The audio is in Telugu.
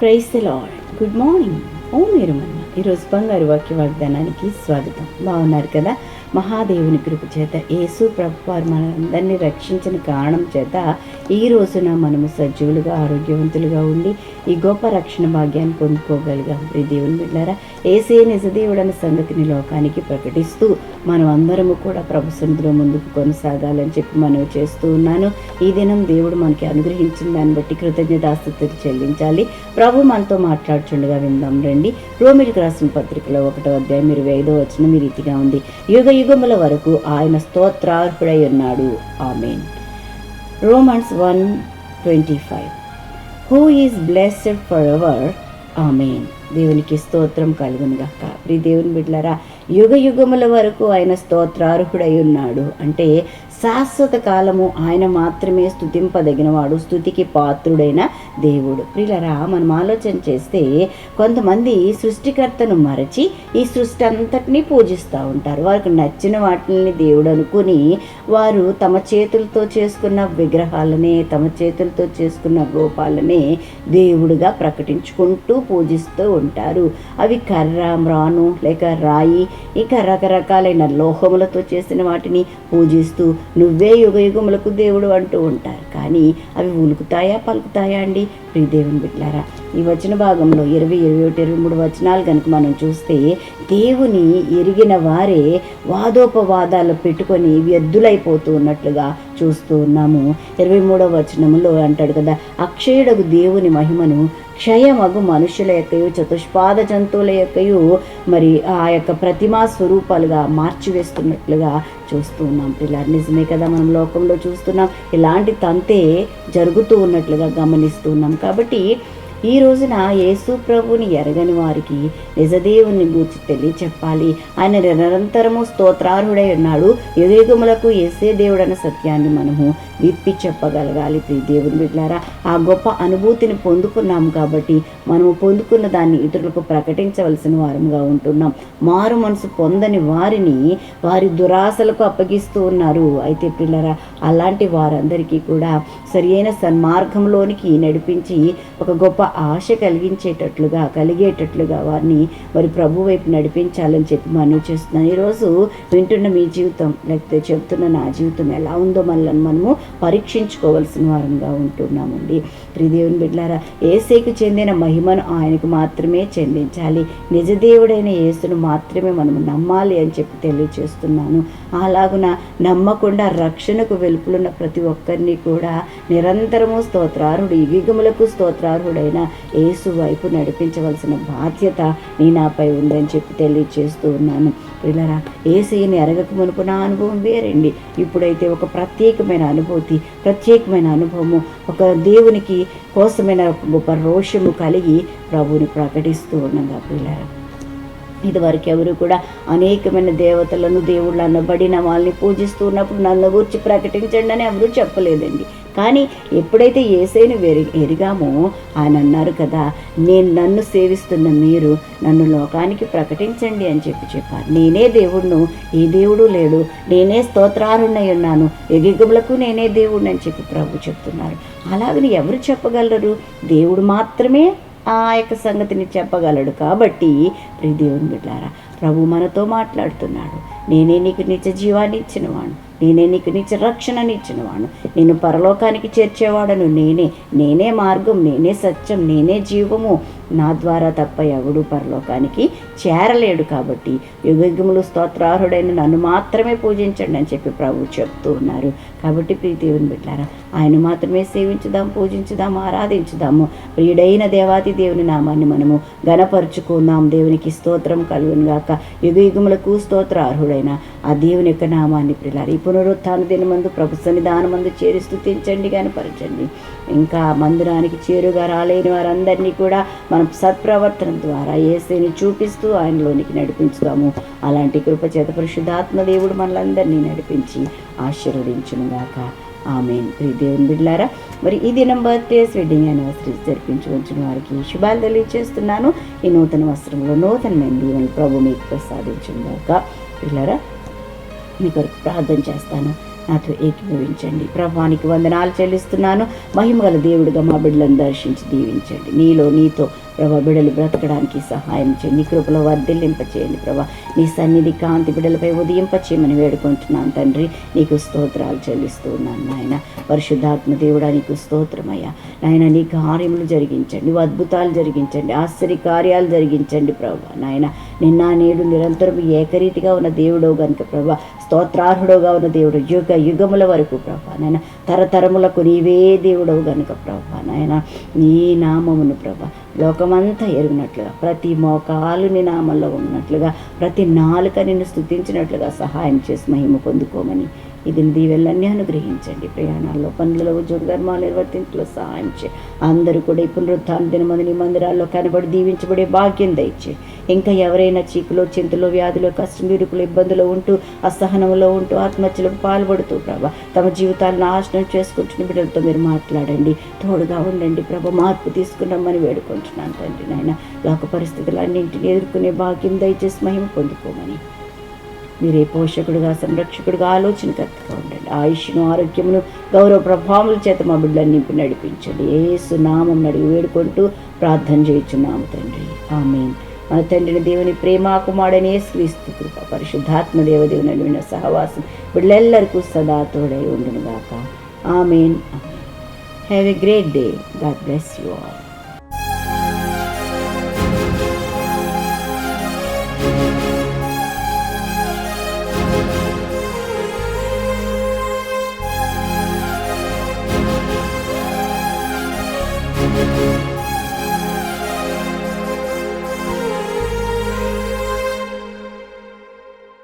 praise the Lord good morning ఓ మీరు మన ఈరోజు బంగారు వాక్య వాగ్దానానికి స్వాగతం. బాగున్నారు కదా? మహాదేవుని కృప చేత యేసు ప్రభు వారు మనందరినీ రక్షించిన కారణం చేత ఈ రోజున మనము సజీవులుగా ఆరోగ్యవంతులుగా ఉండి ఈ గొప్ప రక్షణ భాగ్యాన్ని పొందుకోగలిగాం. ప్రి దేవుని బిడ్డారా ఏసే నిజదేవుడన్న సంగతిని లోకానికి ప్రకటిస్తూ మనం అందరము కూడా ప్రభు సన్నిధిలో ముందుకు కొనసాగాలని చెప్పి మనవి చేస్తూ ఉన్నాను. ఈ దినం దేవుడు మనకి అనుగ్రహించిన దాన్ని బట్టి కృతజ్ఞతాస్తుతులు చెల్లించాలి. ప్రభు మనతో మాట్లాడుచుండగా విందాం రండి. రోమిలికి రాసిన పత్రికలో ఒకటో అధ్యాయం మీరు ఐదో వచ్చిన మీ రీతిగా ఉంది. యుగ యుగముల వరకు ఆయన స్తోత్రార్హుడై ఉన్నాడు amen. Romans one twenty five. Who is blessed for ever amen. దేవునికి స్తోత్రం కలుగును గాక. ప్రి దేవుని బిడ్లరా యుగ యుగముల వరకు ఆయన స్తోత్రార్హుడై ఉన్నాడు అంటే శాశ్వత కాలము ఆయన మాత్రమే స్థుతింపదగినవాడు స్థుతికి పాత్రుడైన దేవుడు. ప్రియులరా మనం ఆలోచన చేస్తే కొంతమంది సృష్టికర్తను మరచి ఈ సృష్టి అంతటినీ పూజిస్తూ ఉంటారు. వారికి నచ్చిన వాటిని దేవుడు అనుకుని వారు తమ చేతులతో చేసుకున్న విగ్రహాలనే తమ చేతులతో చేసుకున్న రూపాలనే దేవుడుగా ప్రకటించుకుంటూ పూజిస్తూ ఉంటారు. అవి కర్ర మ్రాను లేక రాయి ఇక రకరకాలైన లోహములతో చేసిన వాటిని పూజిస్తూ నువ్వే యుగ యుగములకు దేవుడు అంటూ ఉంటారు. కానీ అవి ఉలుకుతాయా పలుకుతాయా అండి? ప్రియ దేవుని బిడ్డారా ఈ వచన భాగంలో ఇరవై ఇరవై ఒకటి ఇరవై మూడు వచనాలు కనుక మనం చూస్తే దేవుని ఎరిగిన వారే వాదోపవాదాలు పెట్టుకొని వ్యర్థులైపోతూ ఉన్నట్లుగా చూస్తూ ఉన్నాము. ఇరవై మూడవ వచనములో అంటాడు కదా అక్షయుడకు దేవుని మహిమను క్షయమగు మనుషుల యొక్కయు చతుష్పాద జంతువుల యొక్కయు మరి ఆ యొక్క ప్రతిమా స్వరూపాలుగా మార్చివేస్తున్నట్లుగా చూస్తూ ఉన్నాం. పిల్లలు నిజమే కదా మనం లోకంలో చూస్తున్నాం. ఇలాంటి తంతే జరుగుతూ ఉన్నట్లుగా గమనిస్తూ ఉన్నాం. కాబట్టి ఈ రోజున యేసు ప్రభుని ఎరగని వారికి నిజదేవుని గూర్చి తెలియచెప్పాలి. ఆయన నిరంతరము స్తోత్రార్హుడై ఉన్నాడు. యుగయుగములకు ఏసే దేవుడన్న సత్యాన్ని మనము విప్పి చెప్పగలగాలి ప్రియ దేవుని బిడ్డారా. ఆ గొప్ప అనుభూతిని పొందుకున్నాం కాబట్టి మనము పొందుకున్న దాన్ని ఇతరులకు ప్రకటించవలసిన వారముగా ఉంటున్నాం. మారు మనసు పొందని వారిని వారి దురాశలకు అప్పగిస్తూ ఉన్నారు. అయితే పిల్లరా అలాంటి వారందరికీ కూడా సరియైన సన్మార్గంలోనికి నడిపించి ఒక గొప్ప ఆశ కలిగించేటట్లుగా కలిగేటట్లుగా వారిని మరి ప్రభు వైపు నడిపించాలని చెప్పి మనవి చేస్తున్నాను. ఈరోజు వింటున్న మీ జీవితం లేకపోతే చెప్తున్న నా జీవితం ఎలా ఉందో మనల్ని మనము పరీక్షించుకోవాల్సిన వారంగా ఉంటున్నామండి. త్రిదేవుని బిడ్డారా ఏసేకు చెందిన మహిమను ఆయనకు మాత్రమే చెందించాలి. నిజదేవుడైన యేసును మాత్రమే మనం నమ్మాలి అని చెప్పి తెలియచేస్తున్నాను. అలాగున నమ్మకుండా రక్షణకు వెలుపులున్న ప్రతి ఒక్కరిని కూడా నిరంతరము స్తోత్రార్హుడు యుగములకు స్తోత్రార్హుడైన యేసు వైపు నడిపించవలసిన బాధ్యత నీ నాపై ఉందని చెప్పి తెలియచేస్తూ ఉన్నాను. పిల్లరా ఏసీని ఎరగక మునుపు నా అనుభవం వేరండి. ఇప్పుడైతే ఒక ప్రత్యేకమైన అనుభవం అనుభూతి ప్రత్యేకమైన అనుభవము. ఒక దేవునికి కోసమైన గొప్ప రోషము కలిగి ప్రభువుని ప్రకటిస్తూ ఉండగా పిల్లలు. ఇదివరకు ఎవరు కూడా అనేకమైన దేవతలను దేవుళ్ళు అనబడిన వాళ్ళని పూజిస్తూ ఉన్నప్పుడు నన్ను గురించి ప్రకటించండి అని ఎవరూ చెప్పలేదండి. కానీ ఎప్పుడైతే ఏసైను వెరి ఎరిగామో ఆయన అన్నారు కదా నేను నన్ను సేవిస్తున్న మీరు నన్ను లోకానికి ప్రకటించండి అని చెప్పి చెప్పారు. నేనే దేవుడును ఏ దేవుడు లేడు. నేనే స్తోత్రారుణ్ణై ఉన్నాను. ఎగిగుములకు నేనే దేవుడిని అని చెప్పి ప్రభు చెప్తున్నారు. అలాగని ఎవరు చెప్పగలరు? దేవుడు మాత్రమే ఆ యొక్క సంగతిని చెప్పగలడు. కాబట్టి ప్రియ దేవుని బిడ్డారా ప్రభు మనతో మాట్లాడుతున్నాడు. నేనే నీకు నిత్య జీవాన్ని ఇచ్చినవాడు నేనే నీకు నిత్య రక్షణని ఇచ్చినవాడు నేను పరలోకానికి చేర్చేవాడను. నేనే నేనే మార్గం నేనే సత్యం నేనే జీవము. నా ద్వారా తప్ప ఎవడు పరలోకానికి చేరలేడు కాబట్టి యుగయుగములు స్తోత్రార్హుడైన నన్ను మాత్రమే పూజించండి అని చెప్పి ప్రభు చెప్తూ ఉన్నారు. కాబట్టి ప్రీతివుని బిడ్డారా ఆయన మాత్రమే సేవించుదాం పూజించుదాం ఆరాధించుదాము. ప్రియుడైన దేవాది దేవుని నామాన్ని మనము గణపరుచుకుందాం దేవునికి స్తోత్రం కలుగునుగాక. గాక. యుగ అర్హుడైన స్తోత్రార్హుడైన ఆ దేవుని యొక్క నామాన్ని ప్రిలారు ఈ పునరుత్థాన దినమందు ప్రభు సన్నిధానమందు చేరి స్థుతించండి కనపరచండి ఇంకా మందిరానికి చేరుగా రాలేని వారందరినీ కూడా మనం సత్ప్రవర్తన ద్వారా ఏసేని చూపిస్తూ ఆయనలోనికి నడిపించుతాము అలాంటి కృపచేత పరిశుద్ధాత్మ దేవుడు మనలందరినీ నడిపించి ఆశీర్వదించునుగాక. ఆమెన్. ప్రియ దేవుని బిడ్లారా మరి ఈ దినం బర్త్డేస్ వెడ్డింగ్ యానివర్సరీ జరిపించుకుంటున్న వారికి శుభాలు తెలియజేస్తున్నాను ఈ నూతన వస్త్రంలో నూతనమైన దీవెనలు ప్రభు మీకు ప్రసాదించుగాక పిల్లరా మీ కొరకు ప్రార్థన చేస్తాను. నాతో ఏకీభవించండి. ప్రభానికి వందనాలు చెల్లిస్తున్నాను. మహిమగల దేవుడిగా మా బిడ్డలను దర్శించి దీవించండి. నీలో నీతో ప్రభా బిడలు బ్రతకడానికి సహాయం చేయండి. నీ కృపలో వర్ధిల్లింపచేయండి ప్రభా. నీ సన్నిధి కాంతి బిడ్డలపై ఉదయింపచేయమని వేడుకుంటున్నాను తండ్రి. నీకు స్తోత్రాలు చెల్లిస్తూ ఉన్నాను నాయన. పరిశుద్ధాత్మ దేవుడా నీకు స్తోత్రమయ్యా. నాయన నీ కార్యములు జరిగించండి. నువ్వు అద్భుతాలు జరిగించండి. ఆశ్చర్య కార్యాలు జరిగించండి ప్రభా. నాయన నిన్న నేడు నిరంతరం ఏకరీతిగా ఉన్న దేవుడో గనుక ప్రభా. స్తోత్రార్హుడోగా ఉన్న దేవుడు యుగ యుగముల వరకు ప్రభా. నాయన తరతరములకు నీవే దేవుడవు గనుక ప్రభా నాయన. నీ నామమును ప్రభా లోకమంతా ఎరిగినట్లుగా ప్రతి మోకాలు నీ నామంలో ఉన్నట్లుగా ప్రతి నాలుక నిన్ను స్థుతించినట్లుగా సహాయం చేసి మహిమ పొందుకోమని ఇది దీవెళ్ళన్నీ అనుగ్రహించండి. ప్రయాణాల్లో పనులలో ఉద్యోగ ధర్మాలు నిర్వర్తింపులో సహాయం చే అందరూ కూడా ఈ పునరుత్థాన దినమంది నీ మందిరాల్లో కనబడి దీవించబడే భాగ్యం దయచే. ఇంకా ఎవరైనా చీకులో చింతలో వ్యాధిలో కష్టం ఇరుకులు ఇబ్బందులు ఉంటూ అసహనంలో ఉంటూ ఆత్మహత్యలకు పాల్పడుతూ ప్రభా తమ జీవితాలను నాశనం చేసుకుంటున్న బిడ్డలతో మీరు మాట్లాడండి. తోడుగా ఉండండి ప్రభ మార్పు తీసుకున్నామని వేడుకుంటున్నాను తండ్రి నాయన. లోక పరిస్థితులన్నింటినీ ఎదుర్కొనే భాగ్యం దయచేసి మహిమ పొందుకోమని. మీరే పోషకుడుగా సంరక్షకుడుగా ఆలోచనకర్తగా ఉండండి. ఆయుష్ను ఆరోగ్యమును గౌరవ ప్రభావముల చేత మా బిడ్డలను నింపి నడిపించండి. ఏసు నామం అడిగి వేడుకుంటూ ప్రార్థన చేయుచున్నాము తండ్రి. ఆమె మన తండ్రిని దేవుని ప్రేమ కుమారుడని క్రీస్తు కృప పరిశుద్ధాత్మ దేవదేవుని నడిమిన సహవాసం బిడ్డలెల్లరికూ సదా తోడై ఉండునుగాక. Amen. Have a great day God bless you all